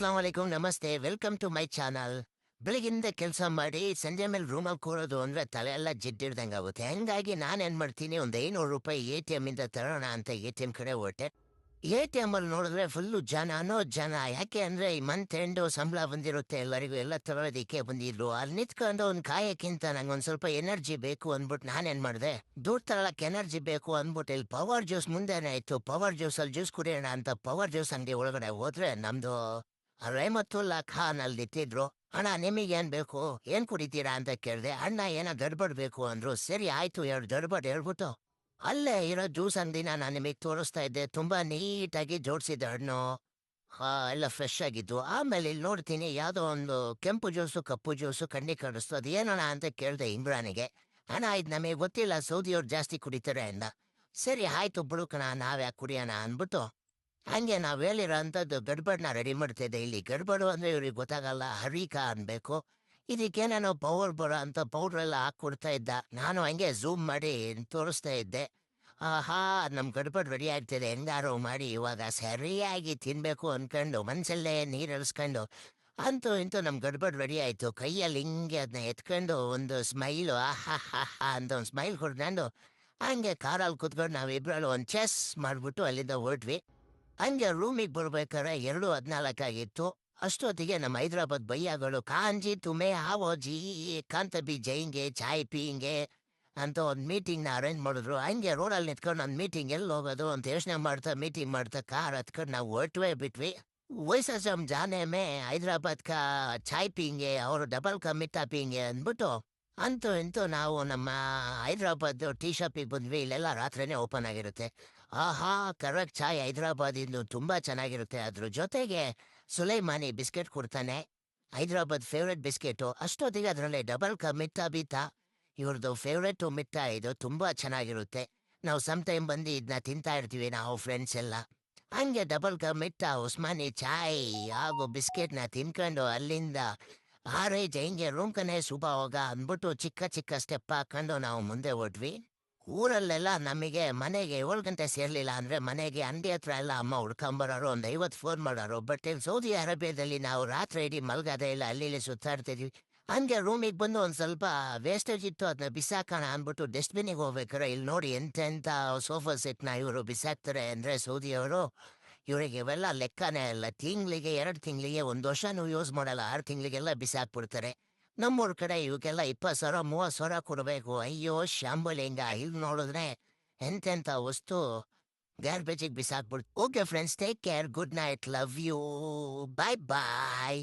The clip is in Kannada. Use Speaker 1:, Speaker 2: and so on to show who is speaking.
Speaker 1: ಅಸ್ಲಾಂ ನಮಸ್ತೆ. Welcome to my channel. ಬೆಳಗಿಂದ ಕೆಲಸ ಮಾಡಿ ಸಂಜೆ ಮೇಲೆ ರೂಮಲ್ಲಿ ಕೂರೋದು ಅಂದ್ರೆ ತಲೆ ಎಲ್ಲ ಜಿಡ್ಡಿಡ್ದಂಗೆ ಆಗುತ್ತೆ. ಹಂಗಾಗಿ ನಾನು ಏನು ಮಾಡ್ತೀನಿ, ಒಂದು ಐನೂರು ರೂಪಾಯಿ ಎ ಟಿ ಎಮ್ಮಿಂದ ತರೋಣ ಅಂತ ಎ ಟಿ ಎಂ ಕಡೆ ಹೊಟ್ಟೆ ಎ ಟಿ ಎಮ್ಮಲ್ಲಿ ನೋಡಿದ್ರೆ ಫುಲ್ಲು ಜನ ಅನ್ನೋ ಜನ ಯಾಕೆ ಅಂದ್ರೆ ಈ ಮಂತ್ ಎಂಡು ಸಂಬಳ ಬಂದಿರುತ್ತೆ, ಎಲ್ಲರಿಗೂ ಎಲ್ಲ ತರೋದಿಕ್ಕೆ ಬಂದಿದ್ರು ಅಲ್ಲಿ ನಿಂತ್ಕೊಂಡು ಒಂದು ಕಾಯಕ್ಕಿಂತ ನಂಗೆ ಒಂದು ಸ್ವಲ್ಪ ಎನರ್ಜಿ ಬೇಕು ಅಂದ್ಬಿಟ್ಟು ನಾನೇನು ಮಾಡಿದೆ? ದುಡ್ಡು ತರಳಕ್ಕೆ ಎನರ್ಜಿ ಬೇಕು ಅಂದ್ಬಿಟ್ಟು ಇಲ್ಲಿ ಪವರ್ ಜ್ಯೂಸ್ ಮುಂದೆನೇ ಇತ್ತು. ಪವರ್ ಜ್ಯೂಸಲ್ಲಿ ಜ್ಯೂಸ್ ಕುಡಿಯೋಣ ಅಂತ ಪವರ್ ಜ್ಯೂಸ್ ಅಂಗಡಿ ಒಳಗಡೆ ಹೋದ್ರೆ ನಮ್ದು ರೇಮತ್ತುಲ್ಲಾ ಖಾನ್ ಅಲ್ಲಿ ಇಟ್ಟಿದ್ರು ಅಣ್ಣ, ನಿಮಗೆ ಏನ್ ಬೇಕು? ಏನ್ ಕುಡಿತೀರಾ ಅಂತ ಕೇಳಿದೆ, ಅಣ್ಣ, ಏನ ದಡ್ಬಡ್ ಬೇಕು ಅಂದ್ರು, ಸರಿ, ಆಯ್ತು ಎರಡು ಗಡ್ಬಡ್ ಹೇಳ್ಬಿಟ್ಟು, ಅಲ್ಲೇ ಇರೋ ಜ್ಯೂಸ್ ಅಂದಿನ ನಾನು ನಿಮಗೆ ತೋರಿಸ್ತಾ ಇದ್ದೆ, ತುಂಬಾ ನೀಟಾಗಿ ಜೋಡಿಸಿದ್ದೆ ಹಣ್ಣು. ಹಾ, ಎಲ್ಲ ಫ್ರೆಶ್ ಆಗಿದ್ದು, ಆಮೇಲೆ ಇಲ್ಲಿ ನೋಡ್ತೀನಿ, ಯಾವುದೋ ಒಂದು ಕೆಂಪು ಜ್ಯೂಸು, ಕಪ್ಪು ಜ್ಯೂಸು ಕಣ್ಣಿ ಕಾಣಿಸ್ತು, ಅದು ಏನಣ್ಣ ಅಂತ ಕೇಳಿದೆ ಇಮ್ರಾನಿಗೆ, ಅಣ್ಣ, ಇದು ನಮಗೆ ಗೊತ್ತಿಲ್ಲ, ಸೌದಿಯವ್ರು ಜಾಸ್ತಿ ಕುಡಿತಾರೆ ಅಂದ. ಸರಿ, ಆಯ್ತು ಬಿಡುಕಣ ನಾವ್ಯಾಕೆ ಕುಡಿಯೋಣ? ಅಂದ್ಬಿಟ್ಟು ಹಂಗೆ ನಾವು ಹೇಳಿರೋ ಅಂಥದ್ದು ಗಡ್ಬಡ್ನ ರೆಡಿ ಮಾಡ್ತಿದ್ದೆ. ಇಲ್ಲಿ ಗಡ್ಬಡು ಅಂದರೆ ಇವ್ರಿಗೆ ಗೊತ್ತಾಗಲ್ಲ. ಹರಿಕ ಅನ್ಬೇಕು. ಇದಕ್ಕೇನೇನೋ ಪೌಡರ್ ಬರೋ ಅಂತ ಪೌಡ್ರ್ ಎಲ್ಲ ಹಾಕ್ಕೊಡ್ತಾ ಇದ್ದ. ನಾನು ಹಂಗೆ ಝೂಮ್ ಮಾಡಿ ತೋರಿಸ್ತಾ ಇದ್ದೆ. ಆಹಾ ನಮ್ಮ ಗಡ್ಬಡ್ ರೆಡಿ ಆಗ್ತಿದೆ. ಹೆಂಗಾರು ಮಾಡಿ ಇವಾಗ ಸರಿಯಾಗಿ ತಿನ್ಬೇಕು ಅನ್ಕೊಂಡು, ಮನ್ಸಲ್ಲೇ ನೀರು ಇಳಿಸ್ಕೊಂಡು ಅಂತೂ ಇಂತೂ ನಮ್ಮ ಗಡ್ಬಡ್ ರೆಡಿ ಆಯಿತು. ಕೈಯಲ್ಲಿ ಹಿಂಗೆ ಅದನ್ನ ಎತ್ಕೊಂಡು ಒಂದು ಸ್ಮೈಲು ಆಹಾ ಅಂತ ಒಂದು ಸ್ಮೈಲ್ ಕೊಡ್ಕೊಂಡು, ಹಂಗೆ ಕಾರಲ್ಲಿ ಕೂತ್ಕೊಂಡು ನಾವಿಬ್ರಲ್ಲಿ ಒಂದು ಚೆಸ್ ಮಾಡಿಬಿಟ್ಟು ಅಲ್ಲಿಂದ ಹೊರಟ್ವಿ. ಹಂಗೆ ರೂಮಿಗೆ ಬರ್ಬೇಕಾದ್ರೆ ಎರಡು ಹದಿನಾಲ್ಕಾಗಿತ್ತು ಅಷ್ಟೊತ್ತಿಗೆ ನಮ್ಮ ಹೈದ್ರಾಬಾದ್ ಬೈಯಾಗಳು, ಕಾಂಜಿ ತುಮೆ ಹಾವೋ ಜಿ ಕಾಂತ ಬಿ ಜೈಂಗೆ, ಚಾಯ್ ಪೀಂಗೆ ಅಂತ ಒಂದು ಮೀಟಿಂಗ್ನ ಅರೇಂಜ್ ಮಾಡಿದ್ರು. ಹಂಗೆ ರೋಡಲ್ಲಿ ನಿಂತ್ಕೊಂಡು ಒಂದು ಮೀಟಿಂಗ್ ಎಲ್ಲಿ ಹೋಗೋದು ಅಂತ ಯೋಚನೆ ಮಾಡ್ತಾ ಮೀಟಿಂಗ್ ಮಾಡ್ತಾ ಕಾರ್ ಹತ್ಕೊಂಡು ನಾವು ಹೊರಟ್ವೇ ಬಿಟ್ವಿ. ವಯಸ್ಸಮ್ ಜಾನೆ ಮೇ ಹೈದರಾಬಾದ್ ಕಾ ಚಾಯ್ ಪೀಂಗೆ, ಅವರು ಡಬಲ್ ಕಾ ಮಿಠಾ ಪೀಂಗೆ ಅಂದ್ಬಿಟ್ಟು ಅಂತೂ ಇಂತೂ ನಾವು ನಮ್ಮ ಹೈದ್ರಾಬಾದ್ ಟೀ ಶಾಪಿಗೆ ಬಂದ್ವಿ, ಇಲ್ಲೆಲ್ಲ ರಾತ್ರಿನೇ ಓಪನ್ ಆಗಿರುತ್ತೆ. ಆಹಾ ಕರೆಕ್ಟ್ ಚಾಯ್ ಹೈದ್ರಾಬಾದ್ ಇಂದು ತುಂಬಾ ಚೆನ್ನಾಗಿರುತ್ತೆ. ಅದ್ರ ಜೊತೆಗೆ ಸುಲೈಮಾನಿ ಬಿಸ್ಕೆಟ್ ಕೊಡ್ತಾನೆ. Hyderabad favourite biscuit. ಅಷ್ಟೊತ್ತಿಗೆ ಅದರಲ್ಲಿ ಡಬಲ್ ಕ ಮಿಠಾ ಬೀತಾ. ಇವ್ರದ್ದು ಫೇವ್ರೆಟ್ ಮಿಠಾ ಇದು ತುಂಬಾ ಚೆನ್ನಾಗಿರುತ್ತೆ. ನಾವು ಸಮ್ ಟೈಮ್ ಬಂದು ಇದನ್ನ ತಿಂತಾ ಇರ್ತೀವಿ ನಾವು ಫ್ರೆಂಡ್ಸ್ ಎಲ್ಲ. ಹಂಗೆ ಡಬಲ್ ಕ ಮಿಠಾ ಉಸ್ಮಾನಿ ಚಾಯ್ ಹಾಗೂ ಬಿಸ್ಕೆಟ್ನ ತಿನ್ಕೊಂಡು ಅಲ್ಲಿಂದ ಆರೇ ಜೈಂಗೆ ರೂಮ್ ಕನೆ ಶುಭವಾಗ ಹೋಗ ಅಂದ್ಬಿಟ್ಟು ಚಿಕ್ಕ ಚಿಕ್ಕ ಸ್ಟೆಪ್ ಹಾಕೊಂಡು ನಾವು ಮುಂದೆ ಹೊಟ್ವಿ ಊರಲ್ಲೆಲ್ಲ ನಮಗೆ ಮನೆಗೆ ಏಳು ಗಂಟೆ ಸೇರ್ಲಿಲ್ಲ ಅಂದ್ರೆ ಮನೆಗೆ ಅಂಡಿ ಹತ್ರ ಎಲ್ಲ ಅಮ್ಮ ಹುಡ್ಕೊಂಬರೋರು, ಒಂದು ಐವತ್ತು ಫೋನ್ ಮಾಡೋರು. ಬಟ್ ಇಲ್ಲಿ ಸೌದಿ ಅರೇಬಿಯಾದಲ್ಲಿ ನಾವು ರಾತ್ರಿ ಇಡೀ ಮಲ್ಗದೆ ಇಲ್ಲ ಅಲ್ಲಿ ಇಲ್ಲಿ ಸುತ್ತಾಡ್ತಿದ್ವಿ ಹಂಗೆ ರೂಮಿಗೆ ಬಂದು ಒಂದು ಸ್ವಲ್ಪ ವೇಸ್ಟೇಜ್ ಇತ್ತು ಅದನ್ನ ಬಿಸಾಕೋಣ ಅಂದ್ಬಿಟ್ಟು ಡಸ್ಟ್ಬಿನಿಗೆ ಹೋಗ್ಬೇಕಾರೆ, ಇಲ್ಲಿ ನೋಡಿ ಎಂತೆಂಥ ಸೋಫಾ ಸೆಟ್ನ ಇವರು ಬಿಸಾಕ್ತಾರೆ ಅಂದರೆ ಸೌದಿಯವರು. ಇವರಿಗೆ ಇವೆಲ್ಲ ಲೆಕ್ಕನೇ ಇಲ್ಲ ತಿಂಗಳಿಗೆ ಎರಡು ತಿಂಗಳಿಗೆ ಒಂದು ವರ್ಷನೂ ಯೂಸ್ ಮಾಡಲ್ಲ. ಆರು ತಿಂಗಳಿಗೆಲ್ಲ ಬಿಸಾಕ್ಬಿಡ್ತಾರೆ. ನಮ್ಮೂರ್ ಕಡೆ ಇವಕ್ಕೆಲ್ಲ ಇಪ್ಪತ್ತು ಸಾವಿರ, ಮೂವತ್ತು ಸಾವಿರ ಕೊಡಬೇಕು. ಅಯ್ಯೋ ಶಾಂಬಲಿಂಗ ಇಲ್ಲಿ ನೋಡಿದ್ರೆ ಎಂತೆಂಥ ವಸ್ತು ಗಾರ್ಬೇಜಿಗೆ ಬಿಸಾಕ್ಬಿಡ್ತು okay friends take care good night love you bye bye